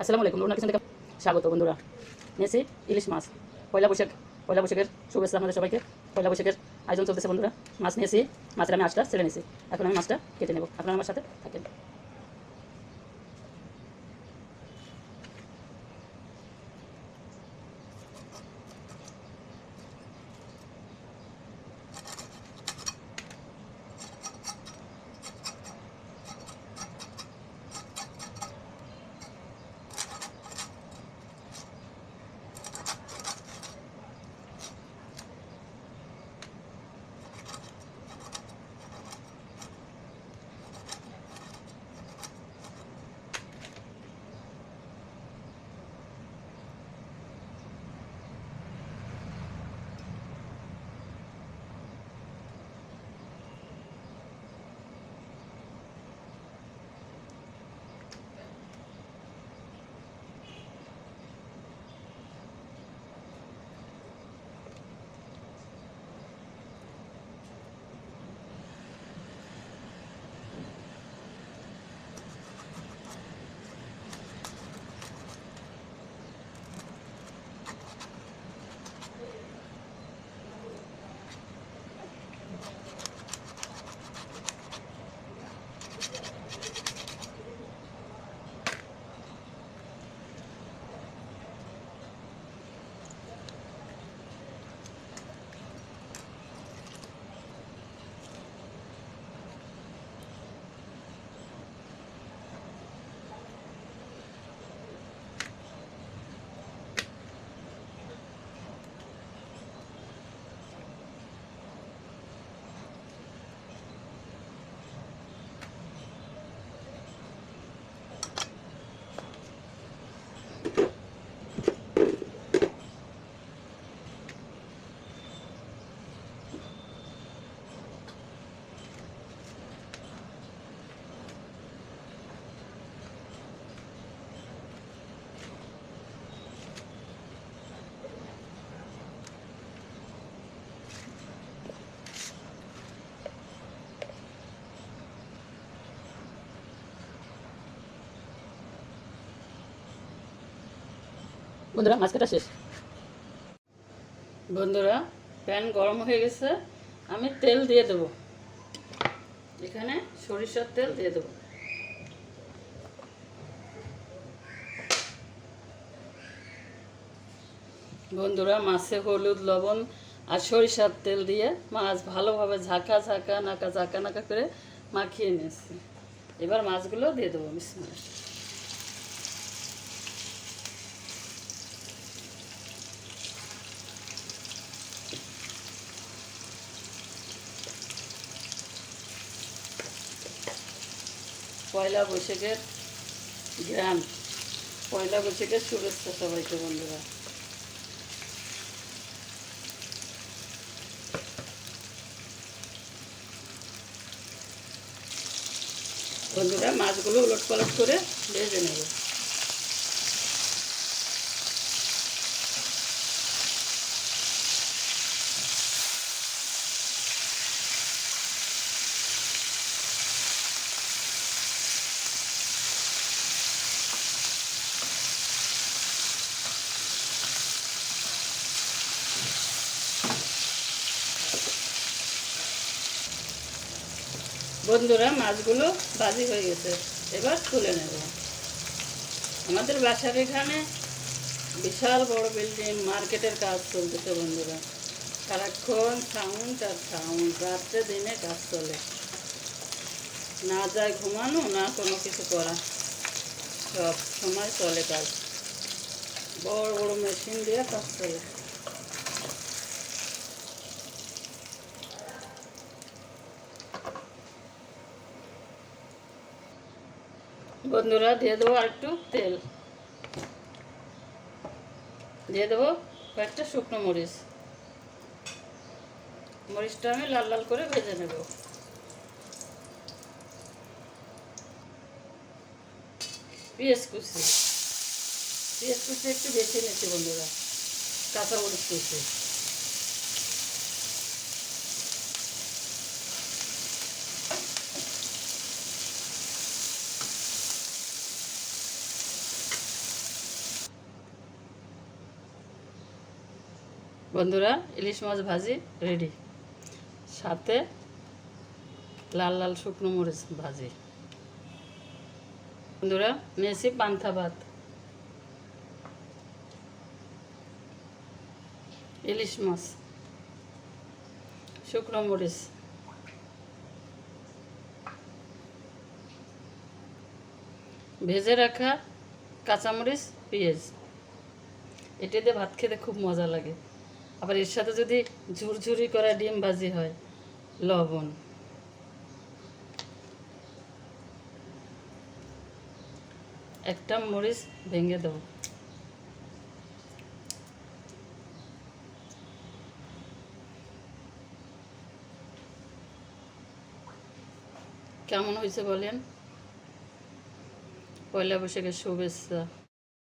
আসসালামু আলাইকুম লোনা কিচেন থেকে স্বাগত বন্ধুরা। নিয়েছি ইলিশ মাছ। পয়লা বৈশাখ, পয়লা বৈশাখের শুভেচ্ছা আমাদের সবাইকে। পয়লা বৈশাখের আয়োজন চলতেছে বন্ধুরা। মাছ নিয়েছি, মাছের আমি মাছটা ছেড়ে নিয়েছি। এখন আমি মাছটা কেটে নেব। আপনারা আমার সাথে থাকেন। বন্ধুরা মাছ কাটা শেষ। বন্ধুরা, প্যান গরম হয়ে গেছে। আমি তেল দিয়ে দেবো। এখানে সরিষার তেল দিয়ে দেবো। বন্ধুরা, মাছে হলুদ, লবণ আর সরিষার তেল দিয়ে মাছ ভালোভাবে ঝাঁকা ঝাঁকা, নাকা ঝাঁকা, নাকা করে মাখিয়ে নিয়েছি। এবার মাছগুলো দিয়ে দেবো বিসমিল্লাহ পয়লা বৈশাখের গ্রাম। পয়লা বৈশাখের শুভেচ্ছা সবাইকে, বন্ধুরা। বন্ধুরা, মাছগুলো উলট পালট করে ভেজে নেব। বন্ধুরা, মাছগুলো বাজি হয়ে গেছে। এবার তুলে নেব। আমাদের বাসার এখানে বিশাল বড় বিল্ডিং মার্কেটের কাজ চলতেছে বন্ধুরা। সারাক্ষণ সাউন্ড আর সাউন্ড রাত্রে দিনে কাজ চলে। না যায় ঘুমানো, না কোনো কিছু করা। সব সময় চলে কাজ। বড় বড় মেশিন দিয়ে কাজ চলে। বন্ধুরা, দিয়ে দেবো আর একটু তেল। দিয়ে দেবো কয়েকটা শুকনো মরিচ। মরিচটা আমি লাল লাল করে ভেজে নেব। পেঁয়াজ কুচি। পেঁয়াজ কুচি একটু বেশি নিচ্ছি বন্ধুরা, কাঁচা মরিচ কুচি। বন্ধুরা, ইলিশ মাছ ভাজি রেডি সাথে লাল লাল শুকনো মরিচ ভাজি। বন্ধুরা, নিয়েছি পান্থা ভাত। ইলিশ মাছ, শুকনো মরিচ। ভেজে রাখা কাঁচামরিচ, পেঁয়াজ। এটা দিয়ে ভাত খেতে খুব মজা লাগে। আবার এর সাথে যদি ঝুরঝুরি করা ডিম ভাজি হয়, লবণ। একটা মরিচ ভেঙে দেবো। কেমন হয়েছে বলেন? পয়লা বৈশাখের শুভেচ্ছা।